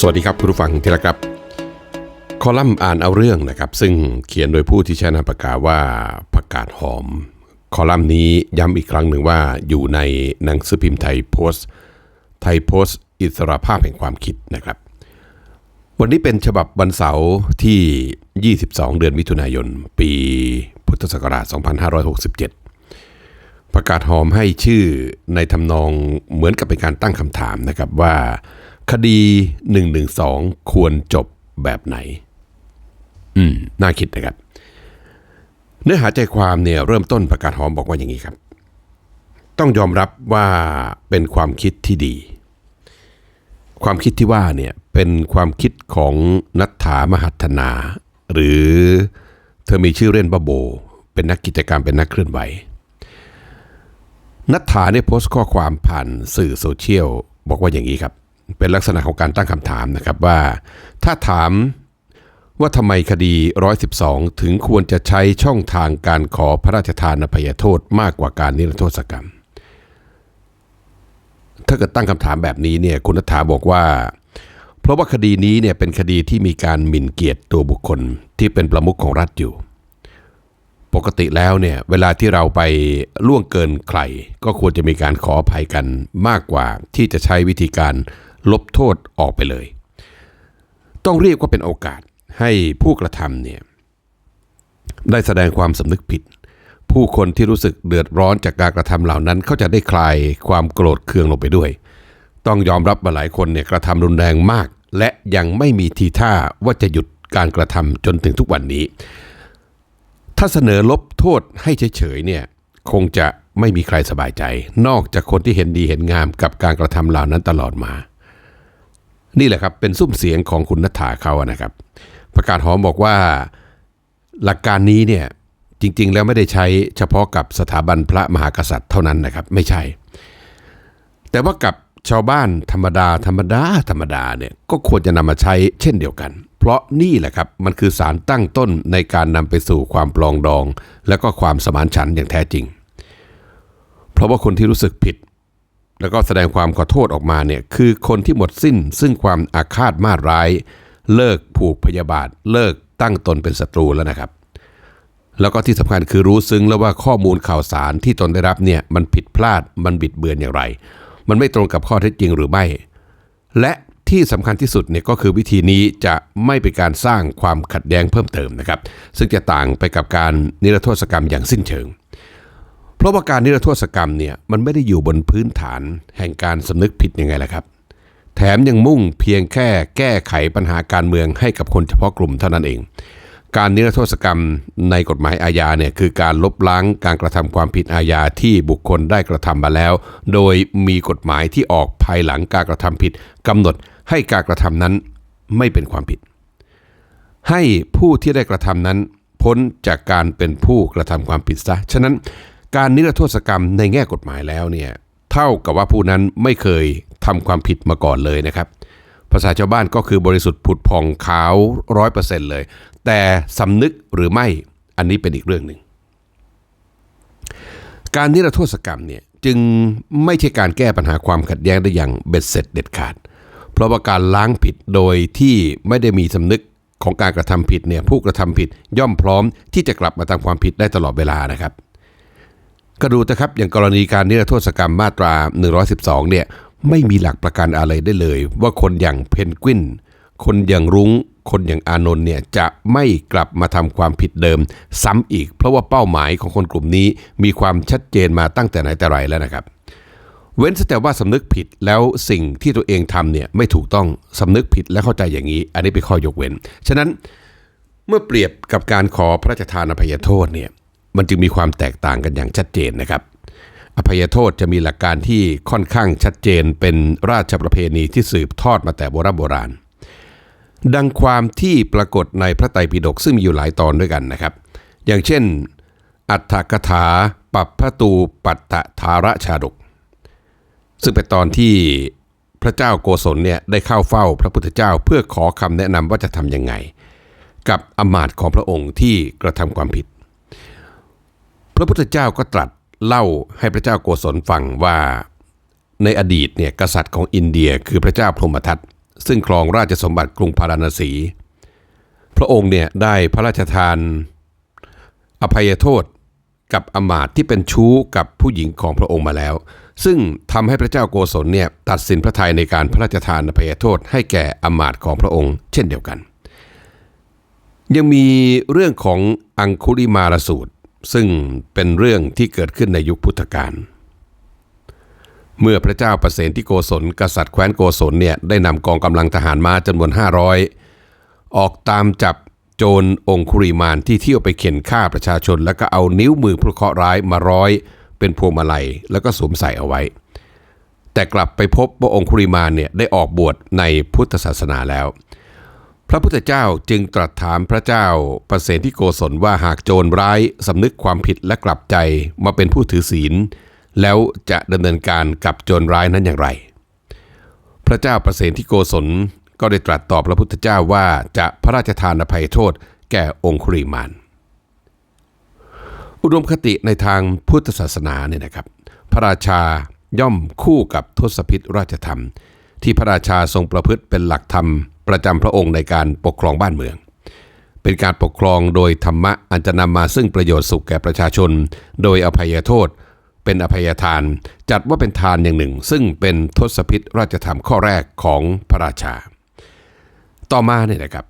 สวัสดีครับคุณผู้ฟังที่รักครับ คอลัมน์อ่านเอาเรื่องนะครับ ซึ่งเขียนโดยผู้ที่ใช้นามปากกาว่าผักกาดหอม คอลัมน์นี้ย้ำอีกครั้งหนึ่งว่าอยู่ในหนังสือพิมพ์ไทยโพสต์ ไทยโพสต์ อิสระภาพแห่งความคิดนะครับ วันนี้เป็นฉบับวันเสาร์ที่ 22 เดือนมิถุนายน ปีพุทธศักราช 2567 ประกาศหอมให้ชื่อในทำนองเหมือนกับเป็นการตั้งคำถามนะครับว่า คดี 112 ควรจบแบบไหน อืม น่าคิดนะครับ เนื้อหาใจความเนี่ยเริ่มต้นประกาศหอมบอกว่าอย่างนี้ครับ ต้องยอมรับว่าเป็นความคิดที่ดี ความคิดที่ว่าเนี่ยเป็นความคิดของนัทธามหัฒนา หรือเธอมีชื่อเล่นว่าโบ เป็นนักกิจกรรมเป็นนักเคลื่อนไหว นัทธาเนี่ยโพสต์ข้อความผ่านสื่อโซเชียลบอกว่าอย่างนี้ครับ เป็นลักษณะของการตั้งคำถามนะครับว่า ถ้าถามว่าทำไมคดี 112 ถึงควรจะใช้ช่องทางการขอพระราชทานอภัยโทษมากกว่าการนิรโทษกรรม ถ้าเกิดตั้งคำถามแบบนี้เนี่ยคุณนัทธาบอกว่า เพราะว่าคดีนี้เนี่ยเป็นคดีที่มีการหมิ่นเกียรติตัวบุคคลที่เป็นประมุขของรัฐอยู่ ปกติแล้วเนี่ยเวลาที่เราไปล่วงเกินใคร ก็ควรจะมีการขออภัยกันมากกว่าที่จะใช้วิธีการ ลบโทษออกไปเลย ต้องเรียกว่าเป็นโอกาสให้ผู้กระทำเนี่ยได้แสดงความสำนึกผิด ผู้คนที่รู้สึกเดือดร้อนจากการกระทำเหล่านั้นเขาจะได้คลายความโกรธเคืองลงไปด้วย ต้องยอมรับว่าหลายคนเนี่ยกระทำรุนแรงมาก และยังไม่มีทีท่าว่าจะหยุดการกระทำจนถึงทุกวันนี้ ถ้าเสนอลบโทษให้เฉยๆเนี่ยคงจะไม่มีใครสบายใจ นอกจากคนที่เห็นดีเห็นงามกับการกระทำเหล่านั้นตลอดมา นี่แหละครับเป็นซุ้มเสียงของคุณนัทธาเขาอะนะครับ ประกาศหอมบอกว่าหลักการนี้เนี่ยจริง ๆ แล้วไม่ได้ใช้เฉพาะกับสถาบันพระมหากษัตริย์เท่านั้นนะครับ ไม่ใช่ แต่ว่ากับชาวบ้านธรรมดา ธรรมดา ธรรมดาเนี่ยก็ควรจะนำมาใช้เช่นเดียวกัน เพราะนี่แหละครับมันคือสารตั้งต้นในการนำไปสู่ความปลองดอง และก็ความสมานฉันท์อย่างแท้จริง เพราะว่าคนที่รู้สึกผิด แล้วก็แสดงความขอโทษออกมาเนี่ยคือคนที่หมดสิ้นซึ่งความอาฆาตมาร้าย เลิกผูกพยาบาท เลิกตั้งตนเป็นศัตรูแล้วนะครับ แล้วก็ที่สำคัญคือรู้ซึ้งแล้วว่าข้อมูลข่าวสารที่ตนได้รับเนี่ยมันผิดพลาดมันบิดเบือนอย่างไร มันไม่ตรงกับข้อเท็จจริงหรือไม่ และที่สำคัญที่สุดเนี่ยก็คือวิธีนี้จะไม่เป็นการสร้างความขัดแย้งเพิ่มเติมนะครับ ซึ่งจะต่างไปกับการนิรโทษกรรมอย่างสิ้นเชิง ราะว่าการนิรโทษกรรมเนี่ยมันไม่ได้อยู่บนพื้นฐานแห่งการสำนึกผิดยังไงล่ะครับ แถมยังมุ่งเพียงแค่แก้ไขปัญหาการเมืองให้กับคนเฉพาะกลุ่มเท่านั้นเอง การนิรโทษกรรมในกฎหมายอาญาเนี่ยคือการลบล้างการกระทำความผิดอาญาที่บุคคลได้กระทำมาแล้ว โดยมีกฎหมายที่ออกภายหลังการกระทำผิดกำหนดให้การกระทำนั้นไม่เป็นความผิด ให้ผู้ที่ได้กระทำนั้นพ้นจากการเป็นผู้กระทำความผิดซะฉะนั้น การนิรโทษกรรมในแง่กฎหมายแล้วเนี่ยเท่ากับว่าผู้นั้นไม่เคยทำความผิดมาก่อนเลยนะครับ ภาษาชาวบ้านก็คือบริสุทธิ์ผุดผ่องขาวร้อยเปอร์เซ็นต์เลย แต่สำนึกหรือไม่อันนี้เป็นอีกเรื่องหนึ่ง การนิรโทษกรรมเนี่ยจึงไม่ใช่การแก้ปัญหาความขัดแย้งได้อย่างเบ็ดเสร็จเด็ดขาด เพราะว่าการล้างผิดโดยที่ไม่ได้มีสำนึกของการกระทำผิดเนี่ยผู้กระทำผิดย่อมพร้อมที่จะกลับมาทำความผิดได้ตลอดเวลานะครับ ก็ดูนะครับอย่างกรณีการนิรโทษกรรมมาตรา 112 เนี่ยไม่มีหลักประกันอะไรได้เลย ว่าคนอย่างเพนกวิน คนอย่างรุง้ง คนอย่างอานนท์เนี่ยจะไม่กลับมาทำความผิดเดิม ซ้ำอีก เพราะว่าเป้าหมายของคนกลุ่มนี้มีความชัดเจนมาตั้งแต่ไหนแต่ไรแล้วนะครับ เว้นแต่ว่าสำนึกผิดแล้วสิ่งที่ตัวเองทำเนี่ยไม่ถูกต้องสำนึกผิดและเข้าใจอย่างนี้ อันนี้เป็นข้อยกเว้น ฉะนั้นเมื่อเปรียบกับการขอพระราชทานอภัยโทษเนี่ย มันจึงมีความแตกต่างกันอย่างชัดเจนนะครับ อภัยโทษจะมีหลักการที่ค่อนข้างชัดเจนเป็นราชประเพณีที่สืบทอดมาแต่โบราณโบราณ ดังความที่ปรากฏในพระไตรปิฎกซึ่งมีอยู่หลายตอนด้วยกันนะครับ อย่างเช่น อัฏฐกถาปัปพตูปัตตธาระชาดก ซึ่งเป็นตอนที่พระเจ้าโกศลเนี่ยได้เข้าเฝ้าพระพุทธเจ้าเพื่อขอคำแนะนำว่าจะทำยังไง กับอมาตย์ของพระองค์ที่กระทำความผิด พระพุทธเจ้าก็ตรัสเล่าให้พระเจ้าโกศลฟังว่า ในอดีตเนี่ยกษัตริย์ของอินเดียคือพระเจ้าพรหมทัตซึ่งครองราชสมบัติกรุงพาราณสี พระองค์เนี่ยได้พระราชทาน อภัยโทษกับอมาตที่เป็นชู้กับผู้หญิงของพระองค์มาแล้ว ซึ่งทำให้พระเจ้าโกศลเนี่ยตัดสินพระทัยในการพระราชทานอภัยโทษให้แก่อมาตของพระองค์ เช่นเดียวกัน ยังมีเรื่องของอังคุลิมาลสูตร ซึ่งเป็นเรื่องที่เกิดขึ้นในยุคพุทธกาลเมื่อพระเจ้าประเสนที่โกศลกษัตริย์แคว้นโกศลเนี่ยได้นำกองกำลังทหารมาจำนวน 500 ออกตามจับโจรองคุริมานที่เที่ยวไปเข็นฆ่าประชาชน แล้วก็เอานิ้วมือผู้เคราะห์ร้ายมาร้อย เป็นพวงมาลัยแล้วก็สวมใส่เอาไว้ แต่กลับไปพบว่าองคุริมานเนี่ยได้ออกบวชในพุทธศาสนาแล้ว พระพุทธเจ้าจึงตรัสถามพระเจ้าประเสนที่โกศลว่าหากโจรร้ายสำนึกความผิดและกลับใจมาเป็นผู้ถือศีล แล้วจะดำเนินการกับโจรร้ายนั้นอย่างไร พระเจ้าประเสนที่โกศลก็ได้ตรัสตอบพระพุทธเจ้าว่าจะพระราชทานอภัยโทษแก่องคุริมาน อุดมคติในทางพุทธศาสนาเนี่ยนะครับ พระราชาย่อมคู่กับทศพิธราชธรรม ที่พระราชาทรงประพฤติเป็นหลักธรรม ประจำพระองค์ในการปกครองบ้านเมือง เป็นการปกครองโดยธรรมะอันจะนำมาซึ่งประโยชน์สุขแก่ประชาชน โดยอภัยโทษ เป็นอภัยทาน จัดว่าเป็นทานอย่างหนึ่ง ซึ่งเป็นทศพิธราชธรรมข้อแรกของพระราชา ต่อมาเนี่ยนะครับ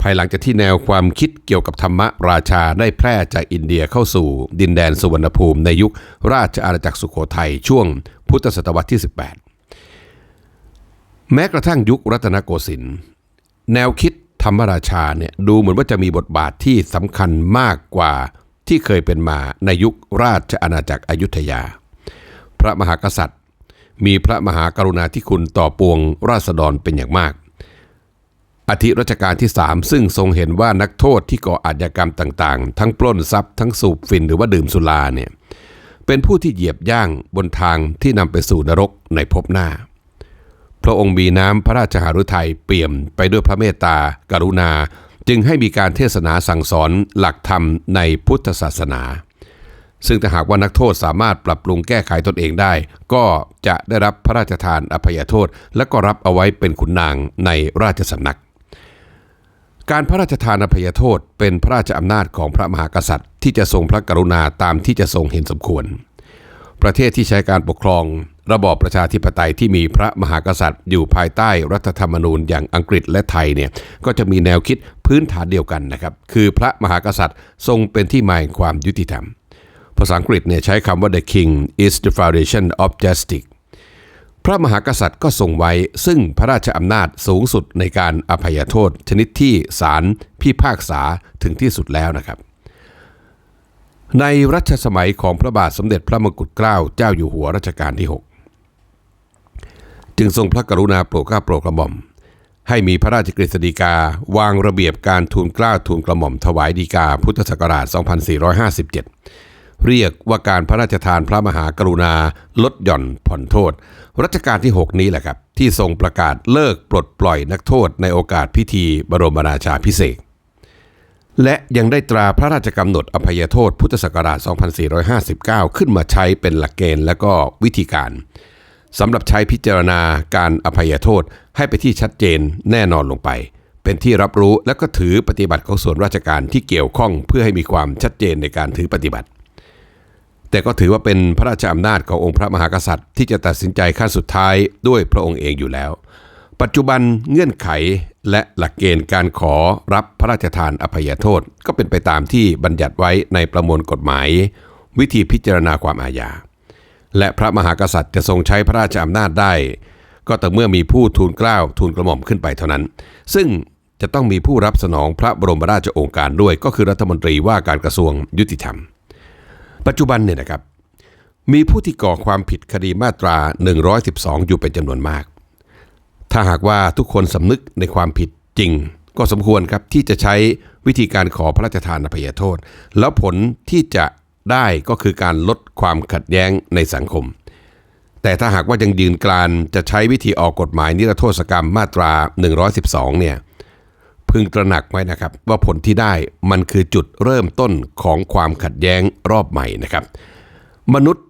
ภายหลังจากที่แนวความคิดเกี่ยวกับธรรมราชาได้แพร่จากอินเดียเข้าสู่ดินแดนสุวรรณภูมิ ในยุคราชอาณาจักรสุโขทัยช่วงพุทธศตวรรษที่ 18 แม้กระทั่งยุครัตนโกสินทร์ แนวคิดธรรมราชาเนี่ยดูเหมือนว่าจะมีบทบาทที่สำคัญมากกว่าที่เคยเป็นมาในยุคราชอาณาจักรอยุธยา พระมหากษัตริย์ มีพระมหากรุณาธิคุณต่อปวงราษฎรเป็นอย่างมากอาทิรัชกาลที่ 3 ซึ่งทรงเห็นว่านักโทษที่ก่ออาชญากรรมต่างๆ ทั้งปล้นทรัพย์ทั้งสูบฝิ่นหรือว่าดื่มสุราเนี่ยเป็นผู้ที่เหยียบย่างบนทางที่นำไปสู่นรกในภพหน้า พระองค์มีน้ำพระราชหฤทัยเปี่ยมไปด้วยพระเมตตา กรุณา จึงให้มีการเทศนาสั่งสอนหลักธรรมในพุทธศาสนา ซึ่งถ้าหากว่านักโทษสามารถปรับปรุงแก้ไขตนเองได้ ก็จะได้รับพระราชทานอภัยโทษ และก็รับเอาไว้เป็นขุนนางในราชสำนัก การพระราชทานอภัยโทษเป็นพระราชอำนาจของพระมหากษัตริย์ ที่จะทรงพระกรุณาตามที่จะทรงเห็นสมควร ประเทศที่ใช้การปกครอง ระบอบประชาธิปไตยที่มีพระมหากษัตริย์ อยู่ภายใต้รัฐธรรมนูญอย่างอังกฤษและไทยเนี่ยก็จะมีแนวคิดพื้นฐานเดียวกันนะครับ คือพระมหากษัตริย์ทรงเป็นที่มาแห่งความยุติธรรม ภาษาอังกฤษเนี่ยใช้คำว่า the king is the foundation of justice พระมหากษัตริย์ก็ทรงไว้ซึ่งพระราชอำนาจสูงสุดในการอภัยโทษ ชนิดที่ศาลพิพากษาถึงที่สุดแล้วนะครับ ในรัชสมัยของพระบาทสมเด็จพระมงกุฎเกล้าเจ้าอยู่หัวรัชกาลที่ 6 จึงทรงพระกรุณาโปรดเกล้าโปรดกระหม่อม ให้มีพระราชกฤษฎีกา วางระเบียบการทูลเกล้าทูลกระหม่อมถวายฎีกาพุทธศักราช 2457 เรียกว่าการพระราชทานพระมหากรุณาลดหย่อนผ่อนโทษ รัชกาลที่ 6 นี้แหละครับ ที่ทรงประกาศเลิกปลดปล่อยนักโทษในโอกาสพิธีบรมราชาพิเศษ และยังได้ตราพระราชกำหนดอภัยโทษพุทธศักราช 2459 ขึ้นมาใช้เป็นหลักเกณฑ์และก็วิธีการสำหรับใช้พิจารณาการอภัยโทษให้ไปที่ชัดเจนแน่นอนลงไป เป็นที่รับรู้และก็ถือปฏิบัติของส่วนราชการที่เกี่ยวข้องเพื่อให้มีความชัดเจนในการถือปฏิบัติ แต่ก็ถือว่าเป็นพระราชอำนาจขององค์พระมหากษัตริย์ ที่จะตัดสินใจขั้นสุดท้ายด้วยพระองค์เองอยู่แล้ว ปัจจุบันเงื่อนไขและหลักเกณฑ์การขอรับพระราชทานอภัยโทษ ก็เป็นไปตามที่บัญญัติไว้ในประมวลกฎหมาย วิธีพิจารณาความอาญา และพระมหากษัตริย์จะทรงใช้พระราชอำนาจได้ ก็แต่อเมื่อมีผู้ทูลเกล้าทูลกระหม่อมขึ้นไปเท่านั้น ซึ่งจะต้องมีผู้รับสนองพระบรมราชโองการด้วย ก็คือรัฐมนตรีว่าการกระทรวงยุติธรรม ปัจจุบันเนี่ยนะครับมีผู้ที่ก่อความผิดคดีมาตรา 112 อยู่เป็นจำนวนมาก ถ้าหากว่าทุกคนสำนึกในความผิดจริง ก็สมควรครับที่จะใช้วิธีการขอพระราชทานอภัยโทษ แล้วผลที่จะได้ก็คือการลดความขัดแย้งในสังคม แต่ถ้าหากว่ายังยืนกรานจะใช้วิธีออกกฎหมายนิรโทษกรรมมาตรา 112 เนี่ยพึงตระหนักไว้นะครับ ว่าผลที่ได้มันคือจุดเริ่มต้นของความขัดแย้งรอบใหม่นะครับ มนุษย์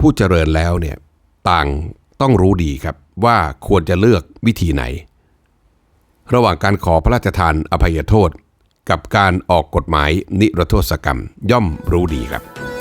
ผู้เจริญแล้วเนี่ยต่างต้องรู้ดีครับ ว่าควรจะเลือกวิธีไหน ระหว่างการขอพระราชทานอภัยโทษ กับการออกกฎหมายนิรโทษกรรมย่อมรู้ดีครับ